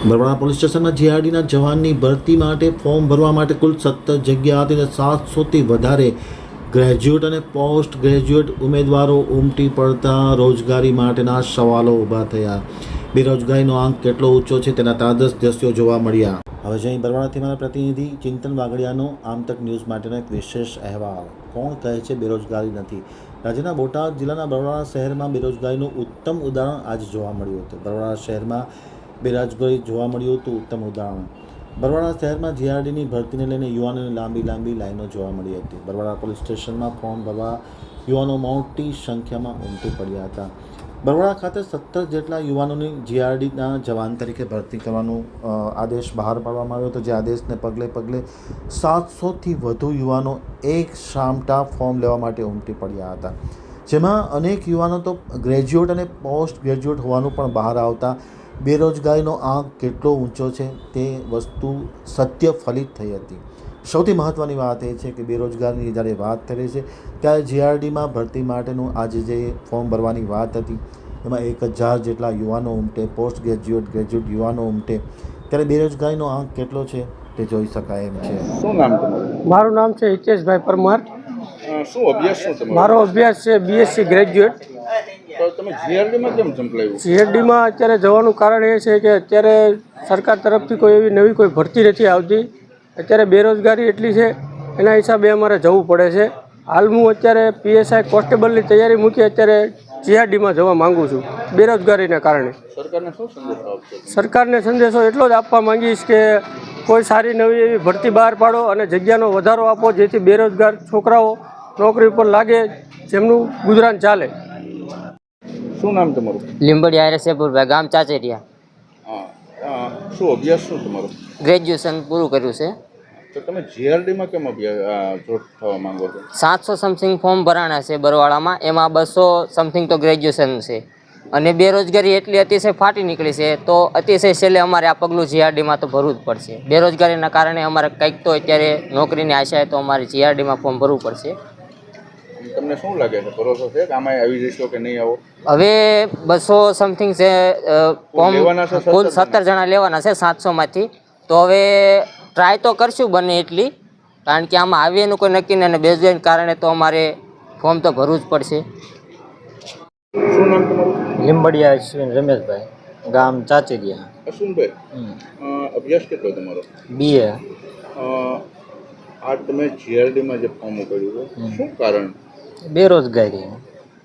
Barwala police સ્ટેશનમાં જીઆરડીના જવાનની ભરતી માટે ફોર્મ ભરવા માટે કુલ સત્તર જગ્યા હતી અને સાતસોથી વધારે ગ્રેજ્યુએટ અને પોસ્ટ ગ્રેજ્યુએટ ઉમેદવારો ઉમટી પડતા રોજગારી માટેના સવાલો ઊભા થયા. બેરોજગારીનો આંક કેટલો ઊંચો છે તેના તાદસ દ્રશ્યો જોવા મળ્યા. હવે જઈ બરવાળાથી મારા પ્રતિનિધિ ચિંતન વાગડિયાનો આમતક ન્યૂઝ માટેનો એક વિશેષ અહેવાલ. કોણ કહે છે બેરોજગારી નથી? રાજ્યના બોટાદ જિલ્લાના બરવાળા શહેરમાં બેરોજગારીનું ઉત્તમ ઉદાહરણ આજે જોવા મળ્યું હતું. બરવાળા શહેરમાં બેરોજગારી જોવા મળ્યું હતું ઉત્તમ ઉદાહરણ. બરવાળા શહેરમાં જીઆરડીની ભરતીને લઈને યુવાનોની લાંબી લાંબી લાઈનો જોવા મળી હતી. બરવાળા પોલીસ સ્ટેશનમાં ફોર્મ ભરવા યુવાનો મોટી સંખ્યામાં ઉમટી પડ્યા હતા. બરવાળા ખાતે સત્તર જેટલા યુવાનોની જીઆરડીના જવાન તરીકે ભરતી કરવાનો આદેશ બહાર પાડવામાં આવ્યો હતો. જે આદેશને પગલે પગલે સાતસોથી વધુ યુવાનો એક શામટા ફોર્મ લેવા માટે ઉમટી પડ્યા હતા. જેમાં અનેક યુવાનો તો ગ્રેજ્યુએટ અને પોસ્ટ ગ્રેજ્યુએટ હોવાનું પણ બહાર આવતા બેરોજગારીનો આંક કેટલો ઊંચો છે તે વસ્તુ સત્ય ફલિત થઈ હતી. સૌથી મહત્ત્વની વાત એ છે કે બેરોજગારીની જ્યારે વાત થઈ રહી છે ત્યારે જીઆરડીમાં ભરતી માટેનું આજે જે ફોર્મ ભરવાની વાત હતી એમાં એક હજાર જેટલા યુવાનો ઉમટે પોસ્ટ ગ્રેજ્યુએટ ગ્રેજ્યુએટ યુવાનો ઉમટે ત્યારે બેરોજગારીનો આંક કેટલો છે તે જોઈ શકાય એમ છે. શું નામ મારું નામ છે હિતેશભાઈ પરમાર. શું અભ્યાસ શું મારો અભ્યાસ છે બીએસસી ગ્રેજ્યુએટ. તમે જીઆરડીમાં કેમ સંકળાયું? જીઆરડીમાં અત્યારે જવાનું કારણ એ છે કે અત્યારે સરકાર તરફથી કોઈ એવી નવી કોઈ ભરતી નથી આવતી. અત્યારે બેરોજગારી એટલી છે એના હિસાબે અમારે જવું પડે છે. હાલ હું અત્યારે પીએસઆઈ કોન્સ્ટેબલની તૈયારી મૂકી અત્યારે જીઆરડીમાં જવા માંગુ છું બેરોજગારીના કારણે. સરકારને શું સંદેશો આપશો? સરકારને સંદેશો એટલો જ આપવા માંગીશ કે કોઈ સારી નવી એવી ભરતી બહાર પાડો અને જગ્યાનો વધારો આપો જેથી બેરોજગાર છોકરાઓ નોકરી ઉપર લાગે જેમનું ગુજરાન ચાલે. શું નામ તમારું? લીંબડી આરસેપુરભાઈ ગામ ચાચેરિયા. હા શું અભ્યાસ શું તમારો? ગ્રેજ્યુએશન પૂરું કર્યું છે. તો તમે જીઆરડીમાં કેમ થવા માંગો છો? સાતસો સમથિંગ ફોર્મ ભરાણા છે બરવાળામાં. એમાં બસો સમથિંગ તો ગ્રેજ્યુએશન છે. અને બેરોજગારી એટલી અતિશય ફાટી નીકળી છે તો અતિશય છેલ્લે અમારે આ પગલું જીઆરડીમાં તો ભરવું જ પડશે. બેરોજગારીના કારણે અમારે કંઈક તો અત્યારે નોકરીની આશાએ તો અમારે જીઆરડીમાં ફોર્મ ભરવું પડશે. તમને શું લાગે છે? ભરોસો છે કે આમાં આવી જશો કે નહીં આવો? હવે બસો સમથિંગ છે ફોર્મ કુલ જણા? સત્તર જણા લેવાના છે સાતસોમાંથી. તો હવે ટ્રાય તો કરશું બને એટલી કારણ કે આમાં આવે એનું કોઈ નક્કી નહીં અને બેઝવેન કારણે તો અમારે ફોર્મ તો ભરવું જ પડશે. શું નામ તમારું? લીંબડિયા અશ્વિન રમેશભાઈ ગામ ચાચેરિયા અશ્વિનભાઈ અભ્યાસ કેટલો તમારો? બીએ એ આ તમે જીઆરડીમાં જે ફોર્મ કર્યું શું કારણ? બેરોજગારી.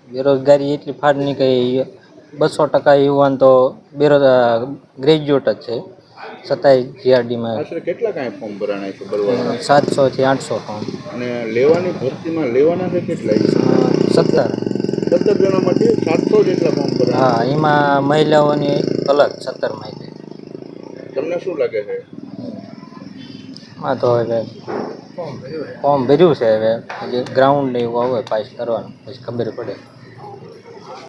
બેરોજગારી એટલી ફાળની કંઈ બસો ટકા યુવાન તો બેરોજ ગ્રેજ્યુએટ જ છે. છતાંય જીઆરડીમાં આશરે કેટલા કાંઈ ફોર્મ ભરાણા છે બરવાળા સાતસોથી આઠસો ફોર્મ અને લેવાની ભરતીમાં લેવાના છે કેટલા? સત્તર. સત્તર જણામાંથી સાતસો જેટલા ફોર્મ ભરાણા હા એમાં મહિલાઓની અલગ સત્તર માહિતી તમને શું લાગે છે? માં તો હવે ફોર્મ ભર્યું છે. હવે. ગ્રાઉન્ડ ને એવું આવે પાસ કરવાનું પછી ખબર પડે.